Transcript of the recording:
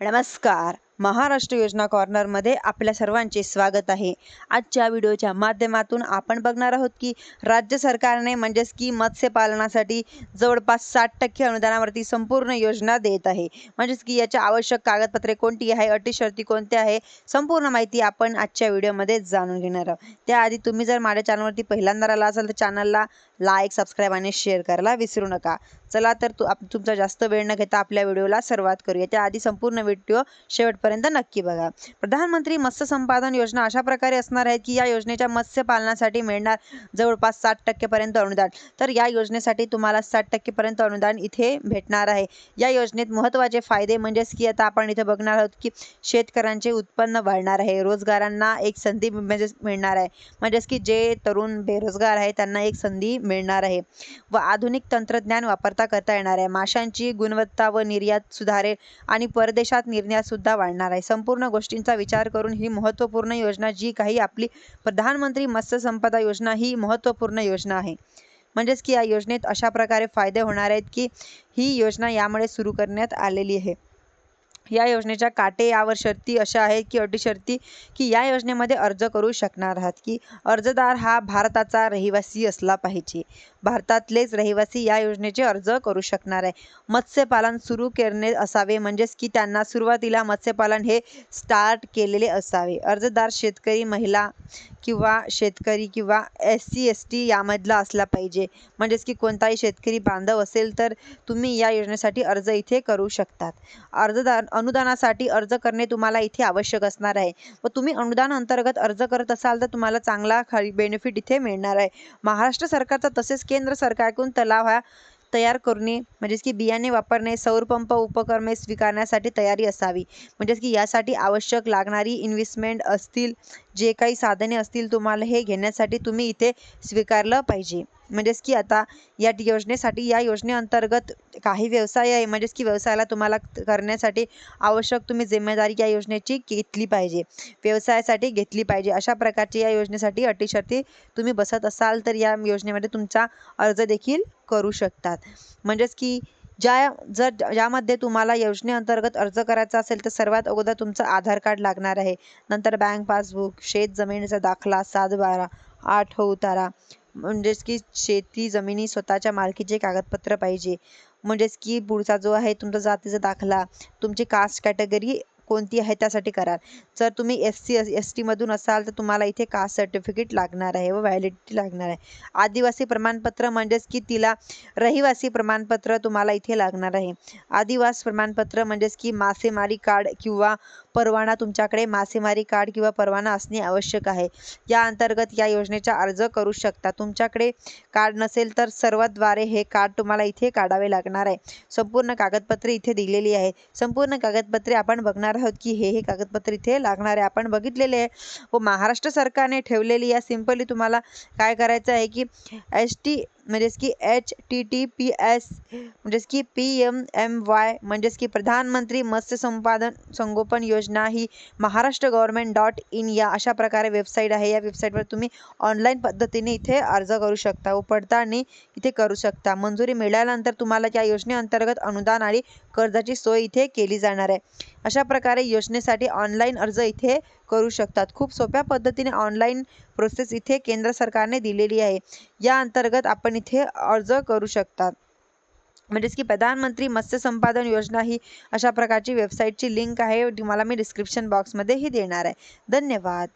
नमस्कार महाराष्ट्र योजना कॉर्नरमध्ये आपल्या सर्वांचे स्वागत आहे. आजच्या व्हिडिओच्या माध्यमातून आपण बघणार आहोत की राज्य सरकारने म्हणजेच की मत्स्यपालनासाठी जवळपास साठ टक्के अनुदानावरती संपूर्ण योजना देत आहे. म्हणजेच की याच्या आवश्यक कागदपत्रे कोणती आहे अटी शर्ती कोणत्या आहे संपूर्ण माहिती आपण आजच्या व्हिडिओमध्ये जाणून घेणार आहोत. त्याआधी तुम्ही जर माझ्या चॅनलवरती पहिल्यांदा आला असाल तर चॅनलला लाईक सबस्क्राईब आणि शेअर करायला विसरू नका. चला तर तू आप तुमचा जास्त वेळ न घेता आपल्या व्हिडिओला सुरुवात करूया. त्याआधी संपूर्ण व्हिडिओ शेवटपर्यंत नक्की बघा. प्रधानमंत्री मत्स्य संपादन योजना अशा प्रकारे असणार आहे की या योजनेच्या मत्स्य पालनासाठी मिळणार जवळपास साठ टक्केपर्यंत अनुदान. तर या योजनेसाठी तुम्हाला साठ टक्केपर्यंत अनुदान इथे भेटणार आहे. या योजनेत महत्त्वाचे फायदे म्हणजेच की आता आपण इथे बघणार आहोत की शेतकऱ्यांचे उत्पन्न वाढणार आहे. रोजगारांना एक संधी म्हणजेच मिळणार आहे. म्हणजेच की जे तरुण बेरोजगार आहे त्यांना एक संधी मिळणार आहे व आधुनिक तंत्रज्ञान वापरता करता येणार आहे. माशांची गुणवत्ता व निर्यात सुधारेल आणि परदेशात निर्यात सुद्धा वाढणार आहे. संपूर्ण गोष्टींचा विचार करून ही महत्त्वपूर्ण योजना जी काही आपली प्रधानमंत्री मत्स्य संपदा योजना ही महत्त्वपूर्ण योजना आहे. म्हणजेच की या योजनेत अशा प्रकारे फायदे होणार आहेत की ही योजना यामुळे सुरू करण्यात आलेली आहे. या योजनेच्या काटे यावर शर्ती अशा आहेत की अटी शर्ती की या योजनेमध्ये अर्ज करू शकणार आहात की अर्जदार हा भारताचा रहिवासी असला पाहिजे. भारतातलेच रहिवासी या योजनेचे अर्ज करू शकणार आहे. मत्स्यपालन सुरू करणे असावे म्हणजेच की त्यांना सुरुवातीला मत्स्यपालन हे स्टार्ट केलेले असावे. अर्जदार शेतकरी महिला किंवा शेतकरी किंवा एस सी एस टी यामधला असला पाहिजे. म्हणजेच की कोणताही शेतकरी बांधव असेल तर तुम्ही या योजनेसाठी अर्ज इथे करू शकतात. अर्जदार अनुदानासाठी अर्ज करणे तुम्हाला इथे आवश्यक असणार आहे. व तुम्ही अनुदान अंतर्गत अर्ज करत असाल तर तुम्हाला चांगला खाली बेनिफिट इथे मिळणार आहे. महाराष्ट्र सरकारचा तसेच केंद्र सरकारकडून तलाव हा तयार करणे म्हणजेच की बियाणे वापरणे सौरपंप उपकरणे स्वीकारण्यासाठी तयारी असावी. म्हणजेच की यासाठी आवश्यक लागणारी इन्व्हेस्टमेंट असतील जे काही साधने असतील तुम्हाला हे घेण्यासाठी तुम्ही इथे स्वीकारलं पाहिजे. म्हणजेच की आता या योजनेसाठी या योजनेअंतर्गत काही व्यवसाय आहे म्हणजेच की व्यवसायाला तुम्हाला करण्यासाठी आवश्यक तुम्ही जिम्मेदारी या योजनेची घेतली पाहिजे. व्यवसायासाठी घेतली पाहिजे. अशा प्रकारची या योजनेसाठी अटीशर्ती तुम्ही बसत असाल तर या योजनेमध्ये तुमचा अर्ज देखील करू शकतात. म्हणजेच की ज्या जर ज्यामध्ये तुम्हाला योजनेअंतर्गत अर्ज करायचा असेल तर सर्वात अगोदर तुमचं आधार कार्ड लागणार आहे. नंतर बँक पासबुक शेत जमिनीचा दाखला सात बारा आठ उतारा म्हणजेच की शेती जमिनी स्वतःच्या मालकीचे कागदपत्र पाहिजे. म्हणजेच की पुढचा जो आहे तुमचा जातीचा दाखला तुमची कास्ट कॅटेगरी कोणती आहे त्यासाठी कराल. जर तुम्ही एस सी एस टीमधून असाल तर तुम्हाला इथे कास्ट सर्टिफिकेट लागणार आहे व व्हॅलिडिटी लागणार आहे. आदिवासी प्रमाणपत्र म्हणजेच की तिला रहिवासी प्रमाणपत्र तुम्हाला इथे लागणार आहे. आदिवास प्रमाणपत्र म्हणजेच की मासेमारी कार्ड किंवा परवाना तुमच्याकडे मासेमारी कार्ड किंवा परवाना असणे आवश्यक आहे. या अंतर्गत या योजनेचा अर्ज करू शकता. तुमच्याकडे कार्ड नसेल तर सर्वाद्वारे हे कार्ड तुम्हाला इथे काढावे लागणार आहे. संपूर्ण कागदपत्रे इथे दिलेली आहे. संपूर्ण कागदपत्रे आपण बघणार आहोत की हे हे कागदपत्र इथे लागणार आहे आपण बघितलेले आहे. व महाराष्ट्र सरकारने ठेवलेली या सिम्पली तुम्हाला काय करायचं आहे की एस टी म्हणजेच की H T T P S म्हणजेच की पी एम एम वाय म्हणजेच की प्रधानमंत्री मत्स्य संपादन संगोपन योजना ही महाराष्ट्र गव्हर्मेंट डॉट इन या अशा प्रकारे वेबसाईट आहे. या वेबसाईटवर तुम्ही ऑनलाईन पद्धतीने इथे अर्ज करू शकता व पडताळणी इथे करू शकता. मंजुरी मिळाल्यानंतर तुम्हाला त्या योजनेअंतर्गत अनुदान आणि कर्जाची सोय इथे केली जाणार आहे. अशा प्रकारे योजनेसाठी ऑनलाईन अर्ज इथे करू शकतात. खूप सोप्या पद्धतीने ऑनलाईन प्रोसेस इथे केंद्र सरकारने दिलेली आहे. या अंतर्गत आपण इथे अर्ज करू शकतात. म्हणजेच की प्रधानमंत्री मत्स्य संपादन योजना ही अशा प्रकारची वेबसाईटची लिंक आहे. तुम्हाला मी डिस्क्रिप्शन बॉक्समध्येही देणार आहे. धन्यवाद.